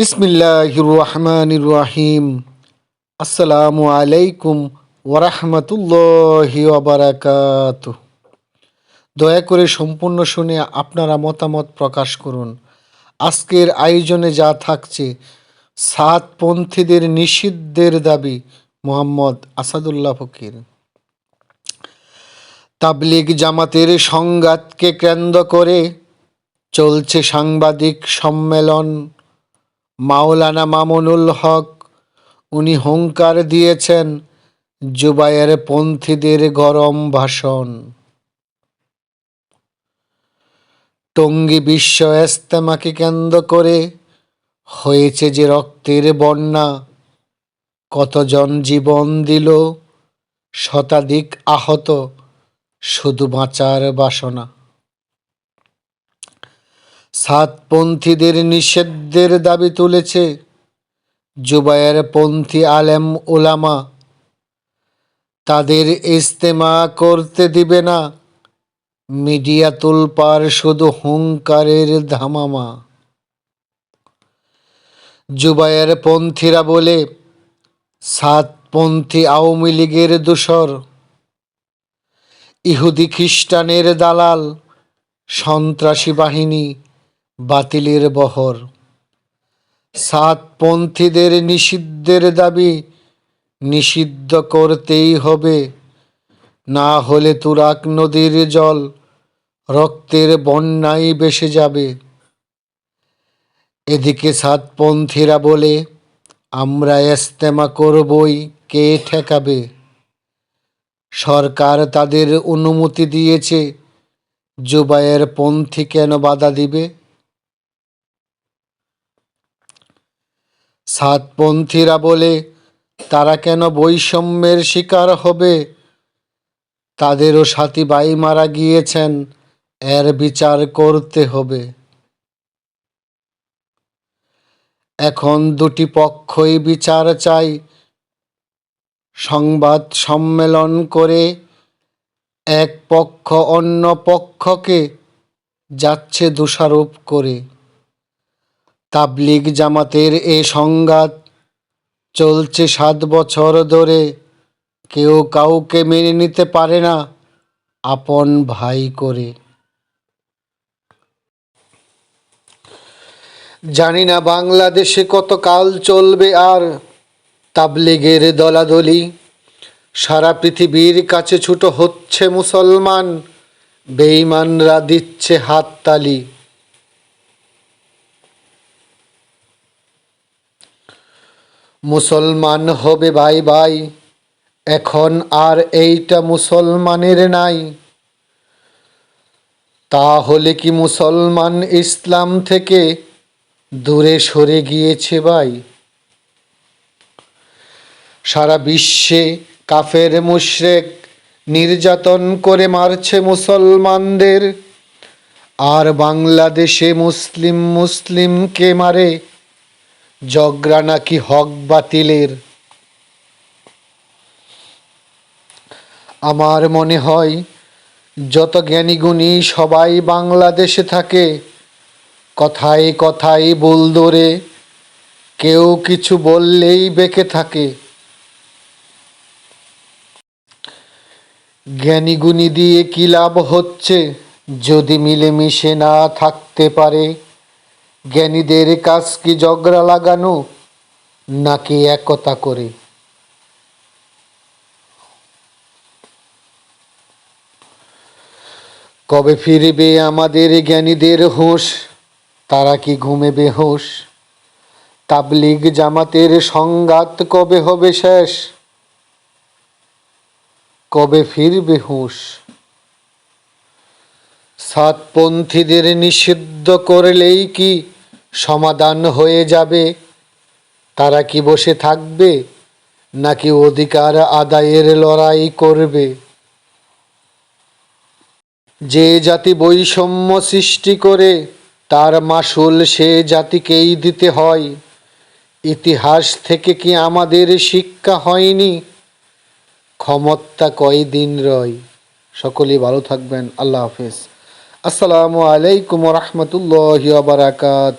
বিসমিল্লাহির রহমানির রহিম আসসালামু আলাইকুম ওরহমতুল্লাহি ওবারাকাত দয়া করে সম্পূর্ণ শুনে আপনারা মতামত প্রকাশ করুন। আজকের আয়োজনে যা থাকছে সাতপন্থীদের নিষিদ্ধের দাবি মোহাম্মদ আসাদুল্লাহ ফকির। তাবলিগ জামাতের সংঘাতকে কেন্দ্র করে চলছে সাংবাদিক সম্মেলন। মাওলানা মামুনুল হক, উনি হুঙ্কার দিয়েছেন জুবায়ের পন্থীদের গরম ভাষণ। টঙ্গী বিশ্ব এস্তেমাকে কেন্দ্র করে হয়েছে যে রক্তের বন্যা, কতজন জীবন দিল, শতাধিক আহত, শুধু বাঁচার বাসনা। সাতপন্থীদের নিষেধের দাবি তুলেছে জুবায়ের পন্থী আলেম ওলামা তাদের ইস্তেমা করতে দিবে না। মিডিয়া তুলপার শুধু হুঙ্কারের ধামামা। জুবায়ের পন্থীরা বলে, সাতপন্থী আওয়ামী লীগের দূষর। ইহুদি খ্রিস্টানের দালাল, সন্ত্রাসী বাহিনী বাতিলের বহর। সাতপন্থীদের নিষিদ্ধের দাবি, নিষিদ্ধ করতেই হবে। না হলে তুরাক নদীর জল রক্তের বন্যায় বেসে যাবে। এদিকে সাতপন্থীরা বলে, আমরা এস্তেমা করবই, কে ঠেকাবে? সরকার তাদের অনুমতি দিয়েছে, জুবায়ের পন্থী কেন বাধা দিবে? সাতপন্থীরা বলে, তারা কেন বৈষম্যের শিকার হবে? তাদেরও সাথী ভাই মারা গিয়েছেন, এর বিচার করতে হবে। এখন দুটি পক্ষই বিচার চাই। সংবাদ সম্মেলন করে এক পক্ষ অন্য পক্ষকে যাচ্ছে দোষারোপ করে। তাবলিগ জামাতের এ সংঘাত। চলছে সাত বছর ধরে। কেউ কাউকে মেনে নিতে পারে না। আপন ভাই করে। জানি না বাংলাদেশে কত কাল চলবে আর তাবলিগের দলাদলি। সারা পৃথিবীর কাছে ছুটো হচ্ছে মুসলমান। বেঈমানরা দিচ্ছে হাততালি। মুসলমান হবে ভাই ভাই, এখন আর এইটা মুসলমানের নাই। তাহলে কি মুসলমান ইসলাম থেকে দূরে সরে গিয়েছে ভাই? সারা বিশ্বে কাফের, মুশরেক নির্যাতন করে মারছে মুসলমানদের। আর বাংলাদেশে মুসলিম মুসলিমকে মারে জগরা নাকি হক বাতিলের? আমার মনে হয়, যত জ্ঞানীগুণী সবাই বাংলাদেশে থাকে, কথায় কথায় বল ধরে, কেউ কিছু বললেই বেঁকে থাকে। জ্ঞানীগুণী দিয়ে কি লাভ হচ্ছে, যদি মিলেমিশে না থাকতে পারে? জ্ঞানীদের কাজ কি ঝগড়া লাগানো? নাকি একতা করে? কবে ফিরবে আমাদের জ্ঞানীদের হোশ? তারা কি ঘুমে বেহোশ তাবলিগ জামাতের সংঘাত কবে হবে শেষ? কবে ফিরবে হুঁশ? সাতপন্থীদের নিষিদ্ধ করলেই কি সমাধান হয়ে যাবে। তারা কি বসে থাকবে? নাকি অধিকার আদায়ের লড়াই করবে? যে জাতি বৈষম্য সৃষ্টি করে, তার মাসুল সে জাতিকেই দিতে হয়। ইতিহাস থেকে কি আমাদের শিক্ষা হয়নি? ক্ষমতা কয়দিন রয়? সকলেই ভালো থাকবেন। আল্লাহ হাফেজ। আসসালামু আলাইকুম রহমতুল্লাহ বারাকাত